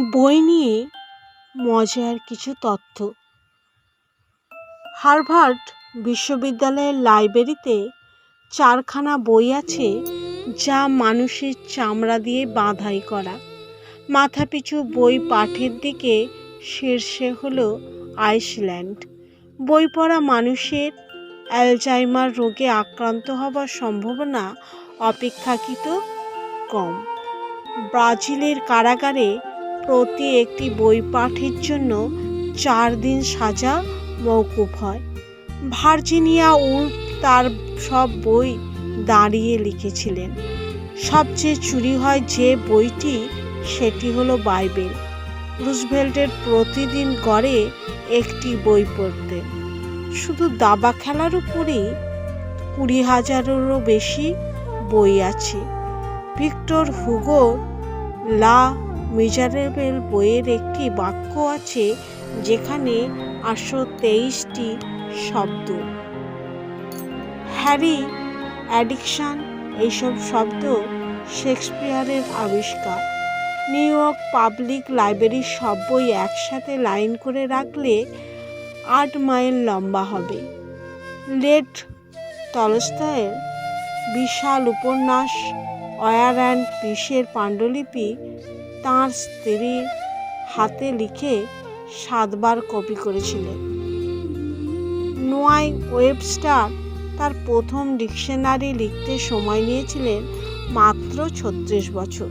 বই নিয়ে মজার কিছু তথ্য। হার্ভার্ড বিশ্ববিদ্যালয়ের লাইব্রেরিতে চারখানা বই আছে যা মানুষের চামড়া দিয়ে বাঁধাই করা। মাথাপিছু বই পাঠের দিকে শীর্ষে হল আইসল্যান্ড। বই পড়া মানুষের অ্যালজাইমার রোগে আক্রান্ত হবার সম্ভাবনা অপেক্ষাকৃত কম। ব্রাজিলের কারাগারে প্রতি একটি বই পাঠের জন্য চার দিন সাজা মৌকুফ হয়। ভার্জিনিয়া উল্ফ তার সব বই দাঁড়িয়ে লিখেছিলেন। সবচেয়ে চুরি হয় যে বইটি, সেটি হলো বাইবেল। রুজভেল্টের প্রতিদিন গড়ে একটি বই পড়তেন শুধু দাবা খেলার উপরেই কুড়ি হাজারেরও বেশি বই আছে। ভিক্টর হুগো লা মিজারেবেল বইয়ের একটি বাক্য আছে যেখানে আটশো তেইশটি শব্দ। হ্যারি, অ্যাডিকশান, এইসব শব্দ শেক্সপিয়ারের আবিষ্কার। নিউ ইয়র্ক পাবলিক লাইব্রেরির সব বই একসাথে লাইন করে রাখলে আট মাইল লম্বা হবে। লেট টলস্টয়ের বিশাল উপন্যাস, অয়ার অ্যান্ড পিসের পাণ্ডুলিপি তাঁর স্ত্রীর হাতে লিখে সাতবার কপি করেছিলেন। নোয়াই ওয়েবস্টার তার প্রথম ডিকশনারি লিখতে সময় নিয়েছিলেন মাত্র ছত্রিশ বছর।